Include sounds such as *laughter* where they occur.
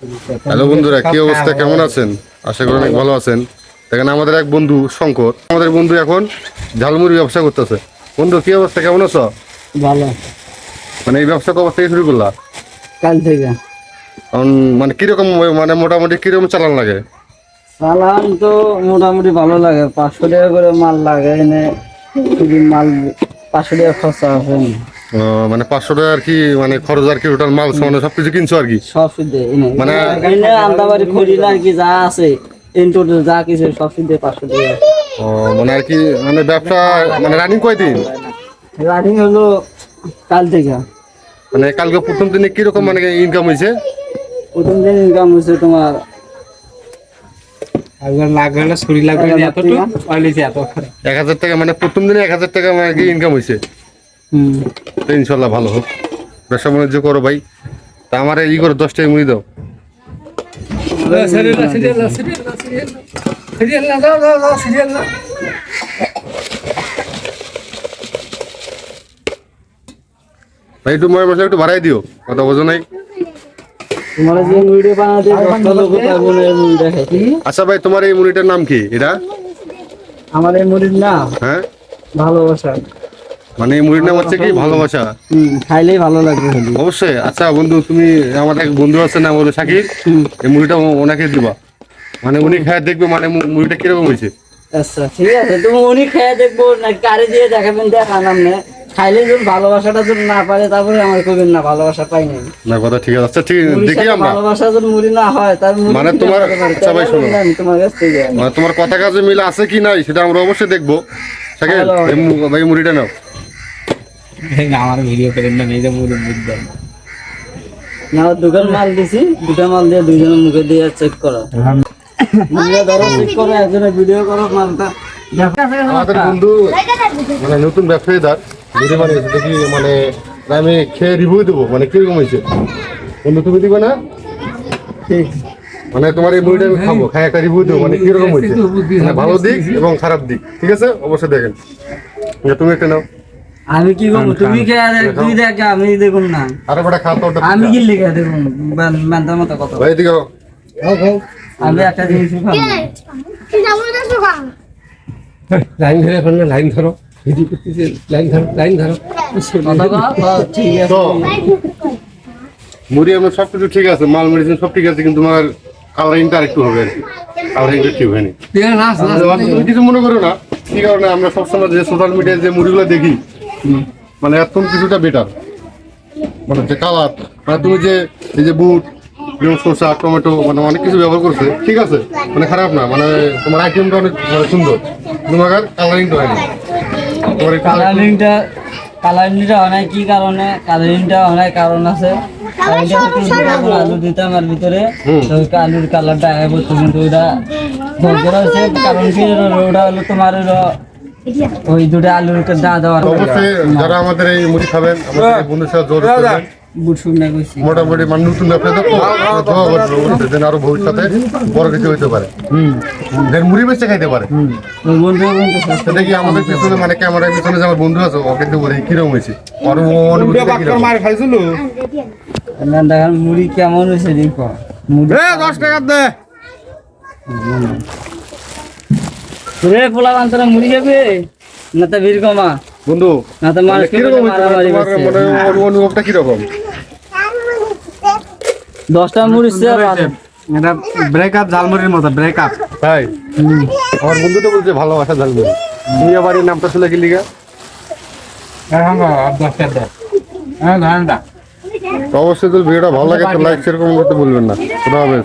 Hello বন্ধুরা কি অবস্থা? কেমন আছেন? আশা করি অনেক ভালো আছেন। দেখেন আমাদের এক বন্ধু শঙ্কর। আমাদের বন্ধু এখন ঝালমুড়ি ব্যবসা করতেছে। বন্ধু কি অবস্থা? কেমন আছো? ভালো মানে এই ব্যবসা কবে থেকে শুরু করলা? কাল থেকে। মানে কীরকম মানে মোটামুটি কীরকম চালান লাগে? চালান তো মোটামুটি ভালো লাগে। পাঁচশো টাকা করে মাল লাগে এনে মাল পাঁচশো টাকা খরচা। ও, মানে পাঁচশো টাকা আর কি মানে খরচ আর কি টোটাল মাল সামান্য সবকিছু কিনছো আর কি? সব মানে- খড়ি আর কি যা আছে ইন যা কিছু সব শুদ্ধে পাঁচশো টাকা। ও মানে আর কি মানে ব্যবসা মানে রানিং কয়দিন রানিং হলো কাল থেকে। মানে কালকে প্রথম দিনে কীরকম মানে ইনকাম হয়েছে? প্রথম দিন ইনকাম হচ্ছে তোমার এক হাজার টাকা। মানে প্রথম দিনে এক হাজার টাকা মানে কি ইনকাম হয়েছে? হুম। ইনশাল্লাহ ভালো হোক। ব্যবসা বাণিজ্য করো ভাই। তা আমার ই করে দশ টাকা মুড়ি দাও। ভাই একটু মশলা একটু বাড়াই দিও। কথা বোঝো নাই? আচ্ছা ভাই তোমার এই মুড়িটার নাম কি? এটা? আমার এই মুড়ির না হ্যাঁ? ভালোবাসা। মানে এই মুড়ির নাম হচ্ছে কি? ভালোবাসা। খাইলেই ভালো লাগবে অবশ্যই। আচ্ছা বন্ধু তুমি আমার এক বন্ধু আছে না বলে সাকিব এই মুড়িটা ওনাকে দিবা। মানে উনি খায় দেখবে মানে মুড়িটা কীরকম হয়েছে? আচ্ছা ঠিক আছে। তুমি উনি খেয়ে দেখব না কারে দিয়ে দেখাবেন দেখা নাম না। খাইলে যদি ভালোবাসাটা যদি না পারে তারপরে আমার কবেন না ভালোবাসা পাই নাই। না কথা ঠিক আছে। আচ্ছা ঠিক দেখি আমরা। ভালোবাসা যদি মুড়ি না হয় তার মানে তোমার- আচ্ছা ভাই শোনো। আমি তোমার কাছ থেকে মানে তোমার কথা কাজে মিল আছে কি নাই সেটা আমরা অবশ্যই দেখব। সাকিব এই ভাই মুড়িটা নাও। *laughs* আমার ভিডিও করেন না এই যে মুড়ি বুঝবেন না দোকান মাল দিছি দুটা মাল দিয়ে দুইজনের মুখে দিয়ে চেক করো। মুখে ধরো চেক করো একজনের ভিডিও করো মালটা। আমাদের বন্ধু মানে নতুন ব্যবসায়ীদার মুড়ি বানিয়েছে দেখি মানে আমি খেয়ে রিভিউ দেবো মানে কীরকম হয়েছে? বন্ধু তুমি দিবে না? ঠিক মানে তোমার এই মুড়িটা আমি খাব খাই একটা রিভিউ দেবো মানে কীরকম হয়েছে? মানে ভালো দিক এবং খারাপ দিক ঠিক আছে? অবশ্যই দেখেন। তুমি একটা নাও। আমি কি করব? তুমি খেয়ে দেখ। তুই দেখ আমি দেখুন না। আরও খাও তো আমি কি লিখে দেখুন ম্যানটার মতো কথা ভাই দিকে আমি একটা জিনিস খাব লাইন ধরে এখন লাইন ধরো। ভিডিও করতেছে লাইন ধরো লাইন ধরো? ঠিক আছে। তো মুড়ি আমার সব কিছু ঠিক আছে মাল মেডিসিন সব ঠিক আছে কিন্তু আমার কালারিংটা আরেকটু হবে। আর কি কালারিংটা ঠিক হয়নি কিছু মনে করো না। কি কারণে আমরা সবসময় যে সোশ্যাল মিডিয়ায় যে মুড়িগুলো দেখি মানে এখন কিছুটা বেটার মানে যে কালার মানে তুমি যে এই যে বুট যেমন শসা টমেটো মানে অনেক কিছু ব্যবহার করছে ঠিক আছে? মানে খারাপ না মানে তোমার আইটেমটা অনেক মানে সুন্দর। তোমার কালারিংটা হয়নি কালারিংটা কালারিংটা অনেক কি কারণে? কালারিংটা অনেক কারণ আছে। আলু দিতাম আর ভিতরে। আলুর কালারটা আগে বলতো কিন্তু ওইটা দরকার হচ্ছে কারণ কি ওটা হলো তোমার ওই দুটো আলুর দা তো অবশ্যই যারা আমাদের এই মুড়ি খাবেন আমাদের বন্ধুর সাথে জোর করবেন। শুকনা করছি মোটামুটি মানে নতুন ব্যবসা তো আরও ভবিষ্যতে বড় কিছু হইতে পারে। যেন মুড়ি বেচে খাইতে পারে। ওই বন্ধু বন্ধু তো দেখি আমাদের পিছনে মানে ক্যামেরার পিছনে যে আমার বন্ধু আছে ওকে কিন্তু বলি কীরকম হয়েছে? ওর মার খাইছিল? দেখেন মুড়ি কেমন হয়েছে দেখো। মুড়ি দশ টাকা দে। রে পোলা বান্তরা মুড়ি খাবে? না তো বীর কমা বন্ধু না তো মানে মানুষ কীরকম হয়েছে মারামারি করছে। মানে অনু- অনুভবটা কীরকম? দশটা মুড়ি সে এটা ব্রেকআপ মতো ব্রেকআপ তাই? আমার বন্ধু তো বলছে ভালোবাসা জানবে তুমি আবার এই নামটা শুনে কি লিগা হ্যাঁ হ্যাঁ তো অবশ্যই যদি ভিডিওটা ভালো লাগে তো লাইক কমেন্ট করতে বলবেন না। খুদা হাফেজ।